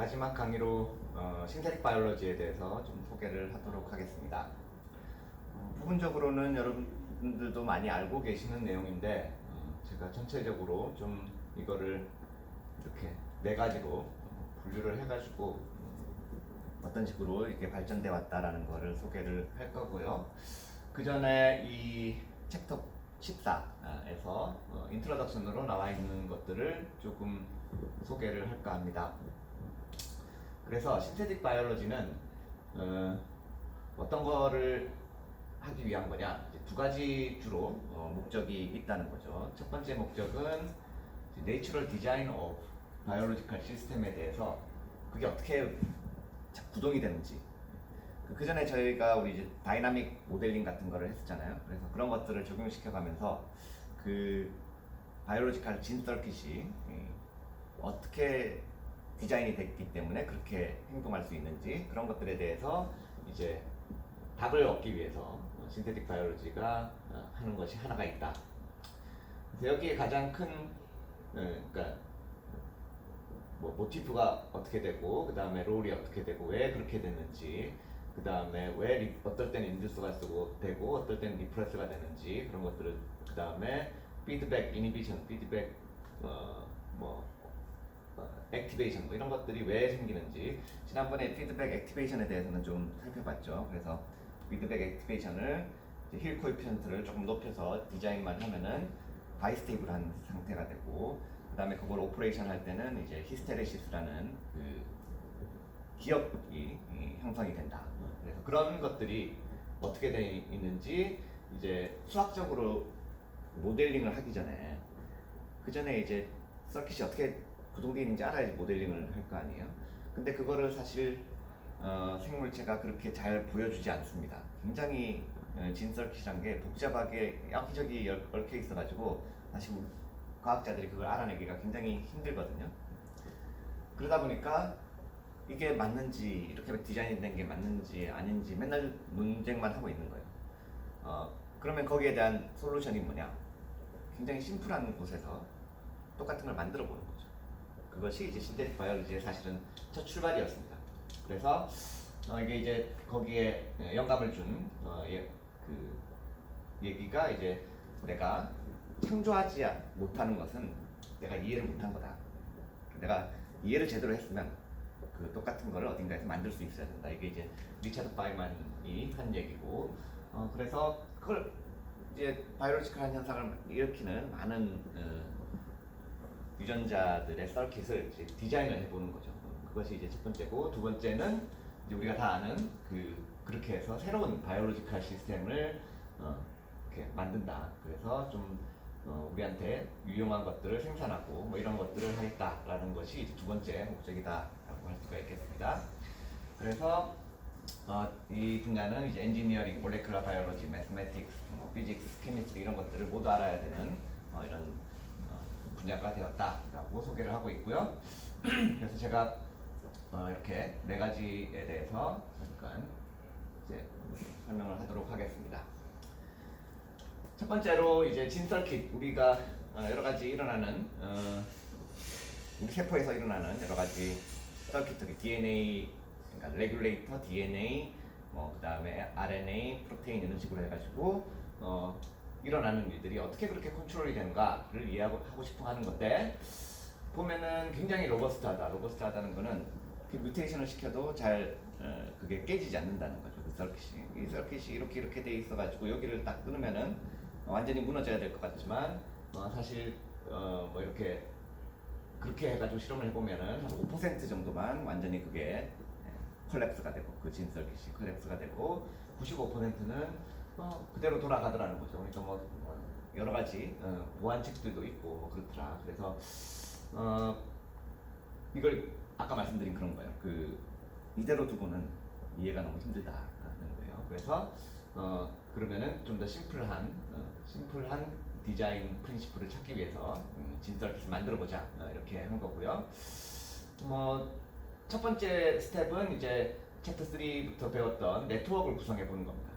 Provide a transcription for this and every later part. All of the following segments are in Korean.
마지막 강의로 어, 신테릭 바이올로지에 대해서 좀 소개를 하도록 하겠습니다. 어, 부분적으로는 여러분들도 많이 알고 계시는 내용인데 어, 제가 전체적으로 좀 이거를 이렇게 네 가지로 분류를 해가지고 음, 어떤 식으로 이렇게 발전돼 왔다라는 거를 소개를 할 거고요. 그 전에 이 챕터 14에서 인트로덕션으로 나와 있는 것들을 조금 소개를 할까 합니다. 그래서 신테틱 바이올로지는 어, 어떤 거를 하기 위한 거냐 두 가지 주로 어, 목적이 있다는 거죠. 첫 번째 목적은 내추럴 디자인 오브 바이올로지컬 시스템에 대해서 그게 어떻게 자- 구동이 되는지 그 전에 저희가 우리 이제 다이나믹 모델링 같은 거를 했었잖아요. 그래서 그런 것들을 적용시켜 가면서 그 바이올로지컬 진 서킷이 이, 어떻게 디자인이 됐기 때문에 그렇게 행동할 수 있는지 그런 것들에 대해서 이제 답을 얻기 위해서 신테틱 바이올로지가 어, 하는 것이 하나가 있다. 그래서 여기에 가장 큰 어, 그러니까 뭐 모티프가 어떻게 되고 그 다음에 롤이 어떻게 되고 왜 그렇게 됐는지 그 다음에 왜 리- 어떨 때는 인듀스가 쓰고 되고 어떨 때는 리프레스가 되는지 그런 것들을 그 다음에 피드백 이니비션 피드백 어뭐 액티베이션 뭐 이런 것들이 왜 생기는지 지난번에 피드백 액티베이션에 대해서는 좀 살펴봤죠. 그래서 피드백 액티베이션을 힐 코이피션트를 조금 높여서 디자인만 하면은 바이스테이블한 상태가 되고 그 다음에 그걸 오퍼레이션 할 때는 이제 히스테레시스라는 그 기업이 이, 형성이 된다. 그래서 그런 것들이 어떻게 되어 있는지 이제 수학적으로 모델링을 하기 전에 그 전에 이제 서킷이 어떻게 구동되어 있는지 알아야지 모델링을 할 거 아니에요. 근데 그거를 사실 어, 생물체가 그렇게 잘 보여주지 않습니다. 굉장히 어, 진서킷이란 게 복잡하게 여기저기 열- 얽혀 있어가지고 사실 과학자들이 그걸 알아내기가 굉장히 힘들거든요. 그러다 보니까 이게 맞는지 이렇게 디자인된 게 맞는지 아닌지 맨날 논쟁만 하고 있는 거예요. 어, 그러면 거기에 대한 솔루션이 뭐냐? 굉장히 심플한 곳에서 똑같은 걸 만들어 보는 거죠. 그것이 이제 신테틱 바이올로지의 사실은 첫 출발이었습니다. 그래서 어, 이게 이제 거기에 영감을 준 어, 예, 그 얘기가 이제 내가 창조하지 못하는 것은 내가 이해를 못한 거다. 내가 이해를 제대로 했으면 그 똑같은 거를 어딘가에서 만들 수 있어야 된다. 이게 이제 리차드 바이만이 한 얘기고, 어, 그래서 그걸 이제 바이올로지컬한 현상을 일으키는 많은 어, 유전자들의 서킷을 이제 디자인을 해보는 거죠. 그것이 이제 첫 번째고, 두 번째는 이제 우리가 다 아는 그 그렇게 해서 새로운 바이올로지컬 시스템을 어, 이렇게 만든다. 그래서 좀 어, 우리한테 유용한 것들을 생산하고 뭐 이런 것들을 하겠다라는 것이 이제 두 번째 목적이다라고 할 수가 있겠습니다. 그래서 어, 이 분야는 이제 엔지니어링, 몰레큘러 바이올로지, 매스매틱스, 뭐 피직스, 케미스트리 이런 것들을 모두 알아야 되는 어, 이런 어, 분야가 되었다라고 소개를 하고 있고요. 그래서 제가 어, 이렇게 네 가지에 대해서 잠깐 이제 설명을 하도록 하겠습니다. 첫 번째로 이제 진설킷 우리가 어, 여러 가지 일어나는 어, 우리 세포에서 일어나는 여러 가지 서킷들이 DNA 그러니까 레귤레이터, DNA 뭐 그다음에 RNA, 프로테인 이런 식으로 해가지고 어, 일어나는 일들이 어떻게 그렇게 컨트롤이 되는가를 이해하고 하고 싶어 하는 건데 보면은 굉장히 로버스트하다. 로버스트하다는 거는 그 뮤테이션을 시켜도 잘 어, 그게 깨지지 않는다는 거죠. 그 서킷이 이 서킷이 이렇게 이렇게 돼 있어가지고 여기를 딱 끊으면은 완전히 무너져야 될 것 같지만 어, 사실 어, 뭐 이렇게 그렇게 해가지고 실험을 해보면은 한 5% 정도만 완전히 그게 컬랩스가 되고 그 진설깃이 컬랩스가 되고 95%는 어, 그대로 돌아가더라는 거죠. 그러니까 뭐, 뭐 여러 가지 어, 보완책들도 있고 뭐 그렇더라. 그래서 어, 이걸 아까 말씀드린 그런 거예요. 그 이대로 두고는 이해가 너무 힘들다라는 거예요. 그래서 어, 그러면은 좀 더 심플한 어, 심플한 디자인 프린시플을 찾기 위해서 음, 진설깃을 만들어 보자 어, 이렇게 한 거고요. 뭐 첫 번째 스텝은 이제 챕터 3부터 배웠던 네트워크를 구성해 보는 겁니다.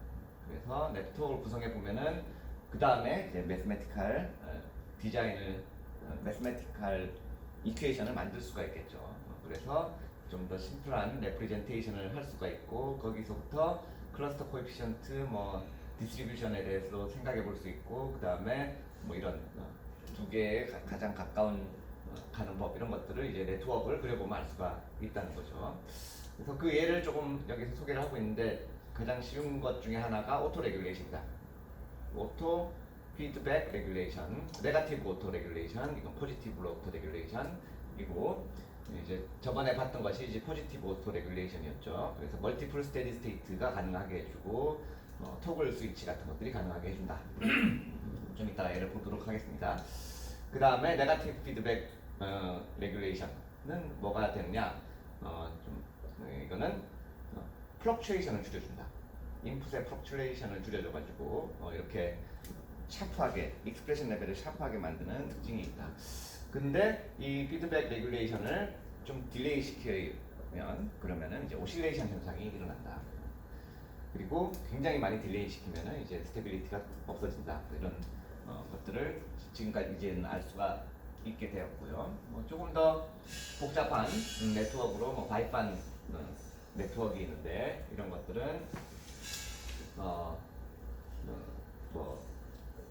그래서 네트워크를 구성해 보면은 그 다음에 이제 매스메티컬 어, 디자인을 매스메티컬 이퀘이션을 만들 수가 있겠죠. 어, 그래서 좀 더 심플한 레프리젠테이션을 할 수가 있고 거기서부터 클러스터 코에피션트 뭐 디스트리뷰션에 대해서 생각해 볼 수 있고 그 다음에 뭐 이런 어, 두 개의 가- 가장 가까운 어, 가는 법 이런 것들을 이제 네트워크를 그려보면 알 수가 있다는 거죠. 그래서 그 예를 조금 여기서 소개를 하고 있는데 가장 쉬운 것 중에 하나가 오토 레귤레이션이다. 오토 피드백 레귤레이션, 네가티브 오토 레귤레이션, 이건 포지티브 오토 레귤레이션이고 이제 저번에 봤던 것이 이제 포지티브 오토 레귤레이션이었죠. 그래서 멀티플 스테디 스테이트가 가능하게 해주고 어, 토글 스위치 같은 것들이 가능하게 해준다. 좀 이따가 예를 보도록 하겠습니다. 그 다음에 네가티브 피드백 어, 레귤레이션은 뭐가 되느냐? 어, 좀 어, 이거는 어, 플럭츄에이션을 줄여준다. 인풋의 플럭츄에이션을 줄여줘가지고 어, 이렇게 샤프하게 익스프레션 레벨을 샤프하게 만드는 특징이 있다. 근데 이 피드백 레귤레이션을 좀 딜레이 시키면 그러면은 이제 오실레이션 현상이 일어난다. 그리고 굉장히 많이 딜레이 시키면은 이제 스테빌리티가 없어진다. 이런 어, 것들을 지금까지 이제는 알 수가 있게 되었고요. 뭐 조금 더 복잡한 음, 네트워크로 뭐 바이판 어, 네트워크가 있는데 이런 것들은 어, 어, 뭐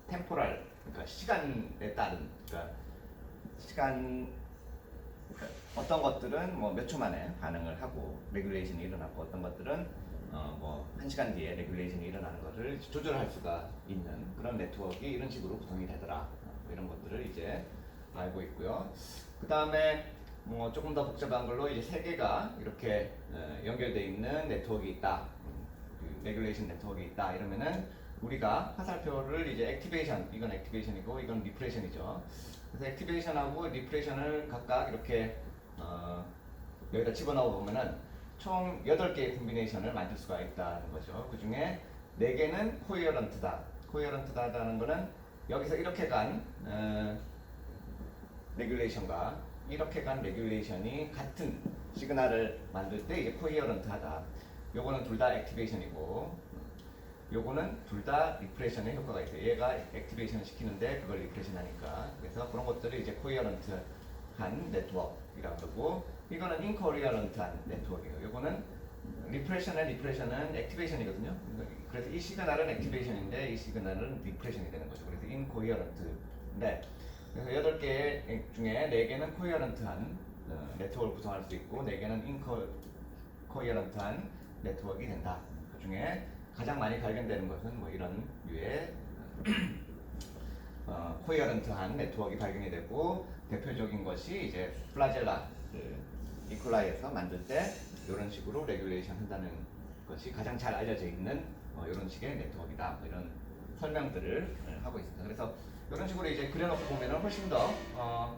템포랄 그러니까 시간에 따른 그러니까 시간 그러니까 어떤 것들은 뭐 몇 초 만에 반응을 하고 레귤레이션이 일어나고 어떤 것들은 어뭐한 시간 뒤에 레귤레이션이 일어나는 것을 조절할 수가 있는 그런 네트워크가 이런 식으로 구성이 되더라 어, 이런 것들을 이제 알고 있고요. 그 다음에 뭐 조금 더 복잡한 걸로 이제 세 개가 이렇게 어, 연결돼 있는 네트워크가 있다. 음, 그 레귤레이션 네트워크가 있다. 이러면은 우리가 화살표를 이제 액티베이션 이건 액티베이션이고 이건 리프레션이죠. 그래서 액티베이션하고 리프레션을 각각 이렇게 어, 여기다 집어넣어 보면은 총 8개의 콤비네이션을 만들 수가 있다는 거죠. 그 중에 4개는 코이어런트다. 코이어런트다라는 거는 여기서 이렇게 간 어, 레귤레이션과 이렇게 간 레귤레이션이 같은 시그널을 만들 때 이제 코이어런트하다. 요거는 둘 다 액티베이션이고 요거는 둘 다 리프레션의 효과가 있어요. 얘가 액티베이션을 시키는데 그걸 리프레션 하니까. 그래서 그런 것들을 이제 코이어런트한 네트워크이라고 그러고 이거는 인코리어런트한 네트워크예요. 요거는 리프레션의 리프레션은 액티베이션이거든요. 그래서 이 시그널은 액티베이션인데 이 시그널은 리프레션이 되는 거죠. 그래서 인코이어런트인데 그래서 여덟 개 중에 네 개는 코이어런트한 어, 네트워크를 구성할 수 있고 네 개는 인코이어런트한 네트워크가 된다. 그 중에 가장 많이 발견되는 것은 뭐 이런 류의 어, 코이어런트한 네트워크가 발견이 되고 대표적인 것이 이제 플라젤라 그 이콜라이에서 만들 때 이런 식으로 레귤레이션 한다는 것이 가장 잘 알려져 있는 어, 이런 식의 네트워크이다. 뭐 이런 설명들을 어, 하고 있습니다. 그래서 이런 식으로 이제 그려놓고 보면은 훨씬 더 어,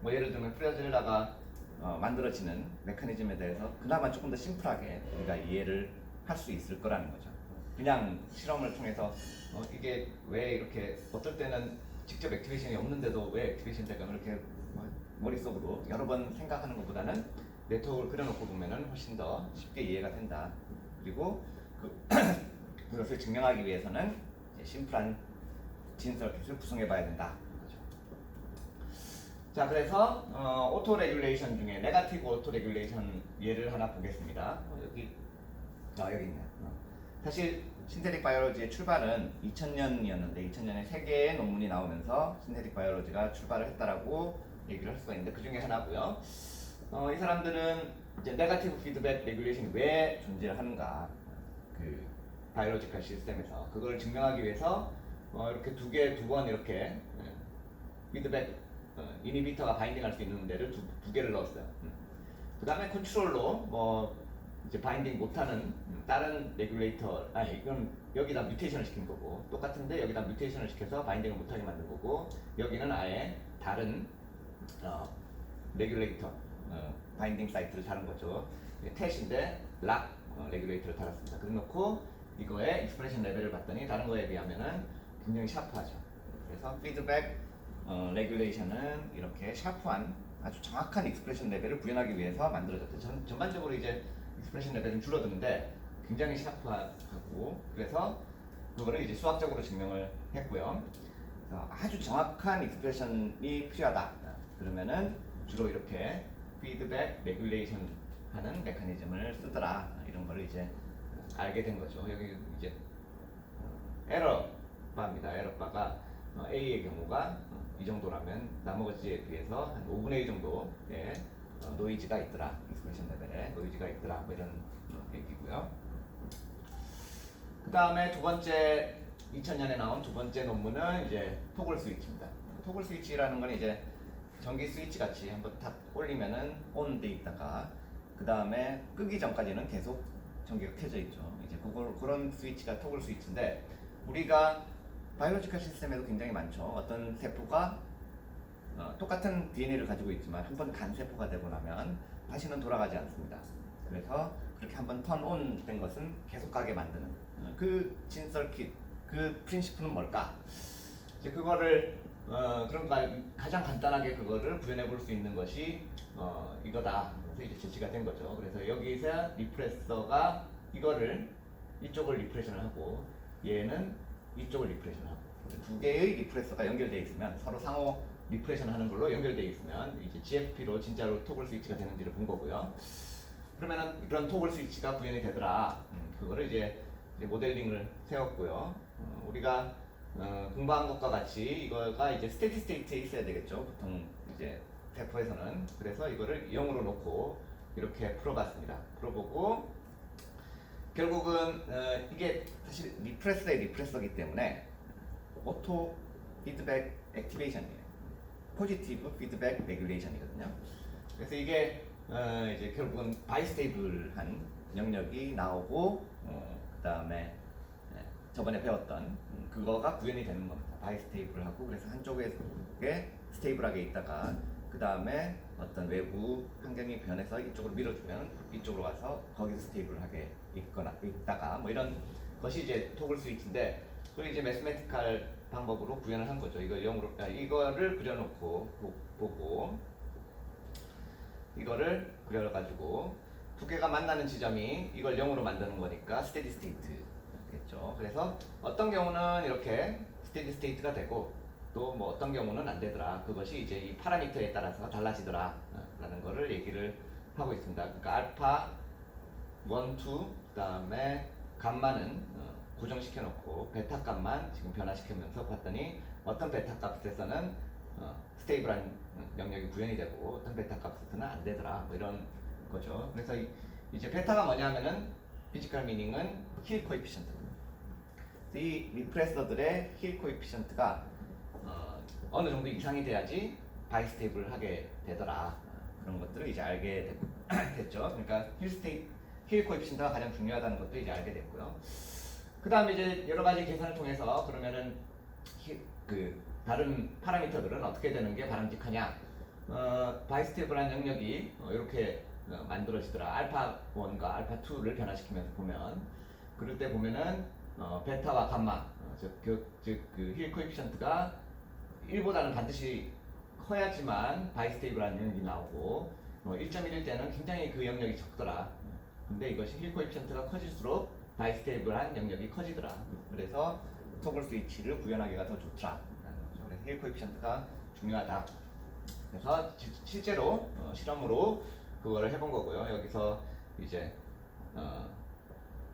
뭐 예를 들면 플라젤라가 어, 만들어지는 메커니즘에 대해서 그나마 조금 더 심플하게 우리가 이해를 할 수 있을 거라는 거죠. 그냥 실험을 통해서 어, 이게 왜 이렇게 어떨 때는 직접 액티베이션이 없는데도 왜 액티베이션 될까 그렇게 뭐 머릿속으로 여러 번 생각하는 것보다는 네트워크를 그려놓고 보면은 훨씬 더 쉽게 이해가 된다. 그리고 그, 그것을 증명하기 위해서는 심플한 진서킷을 구성해 봐야 된다. 자, 그래서 어, 오토 레귤레이션 중에 네가티브 오토 레귤레이션 예를 하나 보겠습니다. 어, 여기 아 여기 있네. 어. 사실 신테릭 바이올로지의 출발은 2000년이었는데 2000년에 세 개의 논문이 나오면서 신테릭 바이올로지가 출발을 했다라고 얘기를 할 수가 있는데 그 중에 하나고요. 어, 이 사람들은 이제 네가티브 피드백 레귤레이션이 왜 존재하는가 그 바이올로지컬 시스템에서 그걸 증명하기 위해서 어, 이렇게 두 개 두 번 이렇게 예, 피드백 어, 이니비터가 바인딩할 수 있는 데를 두, 두 개를 넣었어요. 그 다음에 컨트롤로 뭐 이제 바인딩 못하는 다른 레귤레이터 아 이건 여기다 뮤테이션을 시킨 거고 똑같은데 여기다 뮤테이션을 시켜서 바인딩을 못하게 만든 거고 여기는 아예 다른 어, 레귤레이터 어, 바인딩 사이트를 다른 거죠. 텟인데 락 어, 레귤레이터를 달았습니다. 그래 놓고 이거의 익스프레션 레벨을 봤더니 다른 거에 비하면은 굉장히 샤프하죠. 그래서 피드백 어, 레귤레이션은 이렇게 샤프한 아주 정확한 익스프레션 레벨을 구현하기 위해서 만들어졌대. 전, 전반적으로 이제 익스프레션 레벨은 줄어드는데 굉장히 샤프하고 그래서 그거를 이제 수학적으로 증명을 했고요. 아주 정확한 익스프레션이 필요하다. 그러면은 주로 이렇게 피드백 레귤레이션 하는 메커니즘을 쓰더라 이런 거를 이제 알게 된 거죠. 여기 이제 에러 바입니다. 에러 바가 어, A의 경우가 어, 이 정도라면 나머지에 비해서 한 5분의 1 정도의 어, 노이즈가 있더라. 익스프레션 레벨에 노이즈가 있더라. 뭐 이런 어, 얘기고요. 그 다음에 두 번째 2000년에 나온 두 번째 논문은 이제 토글 스위치입니다. 토글 스위치라는 건 이제 전기 스위치 같이 한번 탁 올리면은 온돼 있다가 그 다음에 끄기 전까지는 계속 전기가 켜져 있죠. 이제 그걸 그런 스위치가 토글 스위치인데 우리가 바이오로지컬 시스템에도 굉장히 많죠. 어떤 세포가 어, 똑같은 DNA를 가지고 있지만 한 번 간 세포가 되고 나면 다시는 돌아가지 않습니다. 그래서 그렇게 한 번 턴온 된 것은 계속 가게 만드는 어, 그 진설킷 그 프린시플은 뭘까? 이제 그거를 어, 그런 가, 가장 간단하게 그거를 구현해 볼 수 있는 것이 어, 이거다. 이제 제시가 된 거죠. 그래서 여기서 리프레서가 이거를 이쪽을 리프레션을 하고 얘는 이쪽을 리프레션을 하고 두 개의 리프레서가 연결되어 있으면 서로 상호 리프레션 하는 걸로 연결되어 있으면 이제 GFP로 진짜로 토글 스위치가 되는지를 본 거고요. 그러면은 이런 토글 스위치가 구현이 되더라. 음, 그거를 이제, 이제 모델링을 세웠고요. 어, 우리가 어, 공부한 것과 같이 이거가 이제 스테디 스테이트에 있어야 되겠죠. 보통 이제 세포에서는 그래서 이거를 0으로 놓고 이렇게 풀어봤습니다. 풀어보고 결국은 어, 이게 사실 리프레서의 리프레서기 때문에 오토 피드백 액티베이션이에요. 포지티브 피드백 레귤레이션이거든요. 그래서 이게 어, 이제 결국은 바이스테이블한 영역이 나오고 어, 그 다음에 저번에 배웠던 음, 그거가 구현이 되는 겁니다. 바이스테이블하고 그래서 한쪽에 스테이블하게 있다가 그 다음에 어떤 외부 환경이 변해서 이쪽으로 밀어주면 이쪽으로 와서 거기서 스테이블 하게 있거나 있다가 뭐 이런 것이 이제 토글 스위치인데 그걸 이제 매스메티컬 방법으로 구현을 한 거죠. 이거 영으로 아, 이거를 그려놓고 보- 보고 이거를 그려가지고 두 개가 만나는 지점이 이걸 0으로 만드는 거니까 스테디 스테이트겠죠. 그래서 어떤 경우는 이렇게 스테디 스테이트가 되고 또 뭐 어떤 경우는 안 되더라. 그것이 이제 이 파라미터에 따라서 달라지더라. 어, 라는 거를 얘기를 하고 있습니다. 그러니까 알파 1, 2, 그 다음에 감마는 어, 고정시켜 놓고 베타 값만 지금 변화시키면서 봤더니 어떤 베타 값에서는 어, 스테이블한 영역이 구현이 되고 어떤 베타 값에서는 안 되더라 뭐 이런 거죠. 그래서 이, 이제 베타가 뭐냐면은 피지컬 미닝은 힐 코에피션트입니다. 이 리프레서들의 힐 코에피션트가 어, 어느 정도 이상이 돼야지 바이스테이블하게 되더라 어, 그런 것들을 이제 알게 됐, 됐죠. 그러니까 힐 스테이 힐 코에피션트가 가장 중요하다는 것도 이제 알게 됐고요. 그 다음에 이제 여러 가지 계산을 통해서 그러면은 히- 그 다른 파라미터들은 어떻게 되는 게 바람직하냐? 어, 바이스테이블한 영역이 어, 이렇게 어, 만들어지더라. 알파 1과 알파 2를 변화시키면서 보면 그럴 때 보면은 어, 베타와 감마, 어, 즉그 힐 코에피션트가 1보다는 반드시 커야지만 바이스테이블한 영역이 나오고 뭐 1.1일 때는 굉장히 그 영역이 적더라. 근데 이것이 힐 코에피션트가 커질수록 바이스테이블한 영역이 커지더라. 그래서 토글 스위치를 구현하기가 더 좋더라. 그래서 힐 코에피션트가 중요하다. 그래서 지- 실제로 어, 실험으로 그거를 해본 거고요. 여기서 이제 어,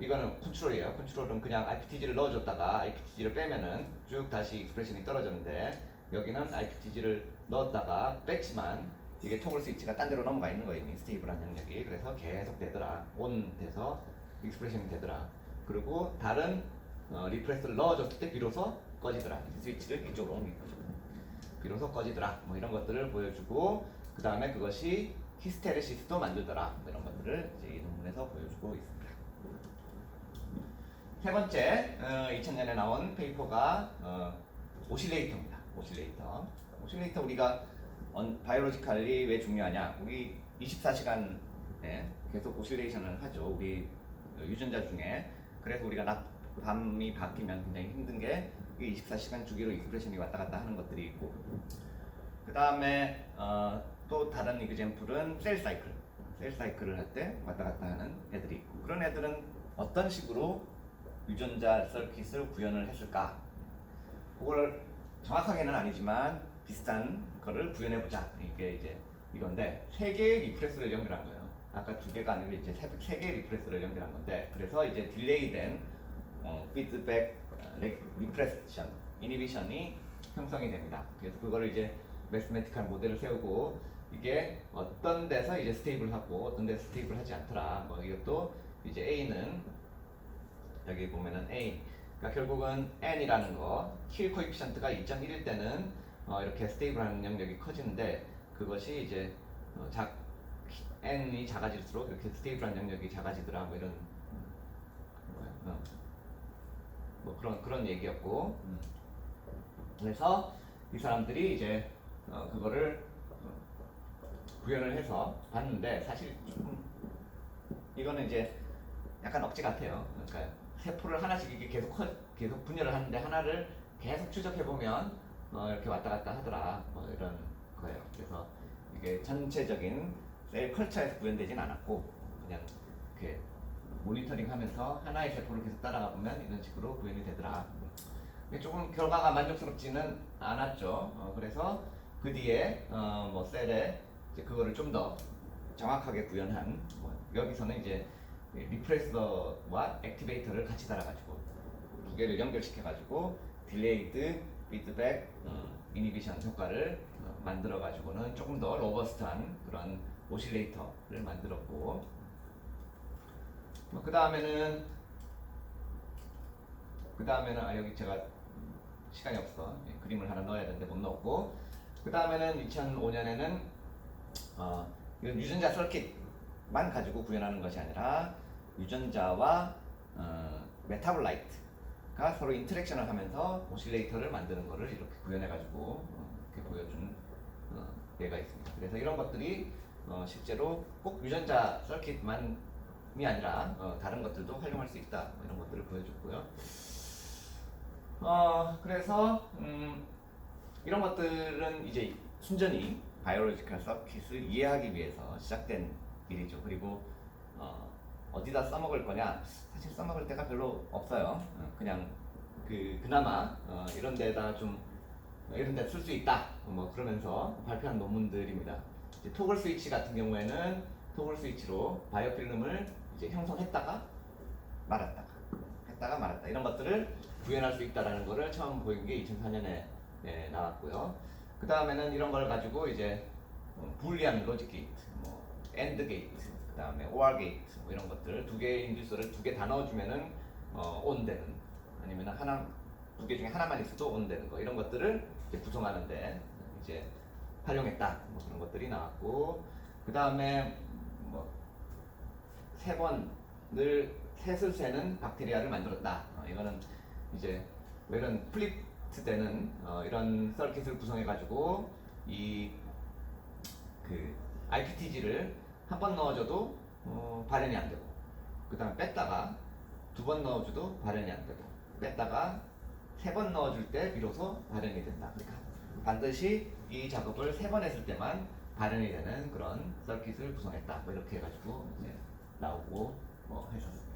이거는 컨트롤이에요. 컨트롤은 그냥 IPTG를 넣어줬다가 IPTG를 빼면은 쭉 다시 익스프레션이 떨어졌는데 여기는 IPTG를 넣었다가 뺐지만 이게 토글 스위치가 딴 데로 넘어가 있는 거예요. 스테이블한 영역이. 그래서 계속 되더라. 온 돼서 익스프레션이 되더라. 그리고 다른 어, 리프레스를 넣어줬을 때 비로소 꺼지더라. 스위치를 이쪽으로 옮긴 거죠. 비로소 꺼지더라. 뭐 이런 것들을 보여주고 그 다음에 그것이 히스테레시스도 만들더라. 뭐 이런 것들을 이제 이 논문에서 보여주고 있습니다. 세 번째, 어, 2000년에 나온 페이퍼가 어, 오실레이터입니다. 오실레이터. 오실레이터 우리가 언, 바이오로지컬이 왜 중요하냐? 우리 24시간 에 계속 오실레이션을 하죠. 우리 유전자 중에. 그래서 우리가 낮, 밤이 바뀌면 굉장히 힘든 게 24시간 주기로 익스프레션이 왔다 갔다 하는 것들이 있고 그 다음에 어, 또 다른 이그젠플은 셀 사이클 셀 사이클을 할 때 왔다 갔다 하는 애들이 있고 그런 애들은 어떤 식으로 유전자 서킷을 구현을 했을까 그걸 정확하게는 아니지만 비슷한 거를 구현해 보자 이게 이제 이건데 세 개의 리프레스를 연결한 거예요 아까 두 개가 아니고 이제 세, 세 개의 리프레스를 연결한 건데 그래서 이제 딜레이된 어, 피드백 어, 레- 리프레션 이니비션이 형성이 됩니다. 그래서 그거를 이제 매스메티컬 모델을 세우고 이게 어떤 데서 이제 스테이블하고 어떤 데서 스테이블하지 않더라. 뭐 이것도 이제 A는 여기 보면은 A 그러니까 결국은 N이라는 거, 킬 코이피션트가 2.1일 때는 어, 이렇게 스테이블하는 영역이 커지는데 그것이 이제 어, 작 N이 작아질수록 이렇게 스테이블한 영역이 작아지더라 뭐 이런 어, 뭐 그런 그런 얘기였고 음. 그래서 이 사람들이 이제 어, 그거를 어, 구현을 해서 봤는데 사실 이거는 이제 약간 억지 같아요. 그러니까 세포를 하나씩 이게 계속 커, 계속 분열을 하는데 하나를 계속 추적해 보면 어, 이렇게 왔다 갔다 하더라. 뭐 이런 거예요. 그래서 이게 전체적인 셀 컬처에서 구현되진 않았고 그냥 이렇게 모니터링하면서 하나의 세포를 계속 따라가 보면 이런 식으로 구현이 되더라. 조금 결과가 만족스럽지는 않았죠. 어, 그래서 그 뒤에 어, 뭐 셀에 그거를 좀 더 정확하게 구현한 뭐 여기서는 이제 리프레서와 액티베이터를 같이 달아가지고 두 개를 연결시켜가지고 딜레이드 피드백 이니비션 효과를 어, 만들어가지고는 조금 더 로버스트한 그런 오실레이터를 만들었고 그 다음에는 그 다음에는 아 여기 제가 시간이 없어. 예, 그림을 하나 넣어야 되는데 못 넣었고 그 다음에는 2005년에는 어, 이건 유전자 서킷만 가지고 구현하는 것이 아니라 유전자와 어, 메타볼라이트가 서로 인터랙션을 하면서 오실레이터를 만드는 것을 이렇게 구현해가지고 어, 이렇게 보여준 어, 예가 있습니다. 그래서 이런 것들이 어, 실제로 꼭 유전자 서킷만이 아니라 어, 다른 것들도 활용할 수 있다 뭐 이런 것들을 보여줬고요. 어, 그래서 음, 이런 것들은 이제 순전히 바이오로지컬 서킷을 이해하기 위해서 시작된 일이죠. 그리고 어, 어디다 써먹을 거냐? 사실 써먹을 데가 별로 없어요. 어, 그냥 그 그나마 어, 이런 데다 좀 이런 데 쓸 수 있다. 뭐 그러면서 발표한 논문들입니다. 이제 토글 스위치 같은 경우에는 토글 스위치로 바이오 필름을 이제 형성했다가 말았다가 했다가 말았다 이런 것들을 구현할 수 있다라는 거를 처음 보인 게 2004년에 나왔고요. 그 다음에는 이런 걸 가지고 이제 어, 불리한 로직 게이트, 뭐 엔드 게이트, 그 다음에 OR 게이트 뭐 이런 것들 두 개의 인듀서를 두 개 다 넣어주면은 어, 온 되는 아니면 하나 두 개 중에 하나만 있어도 온 되는 거 이런 것들을 이제 구성하는데 이제 활용했다 뭐 그런 것들이 나왔고 그 다음에 뭐세 번을 셋을 세는 박테리아를 만들었다. 어, 이거는 이제 뭐 이런 플립트 때는 어, 이런 서킷을 구성해 가지고 이그 IPTG를 한 번 넣어줘도 어, 발현이 안 되고 그 다음 에 뺐다가 두 번 넣어줘도 발현이 안 되고 뺐다가 세 번 넣어줄 때 비로소 발현이 된다. 그러니까 반드시 이 작업을 세 번 했을 때만 발현이 되는 그런 서킷을 구성했다. 뭐 이렇게 해가지고 이제 나오고 뭐 했었습니다.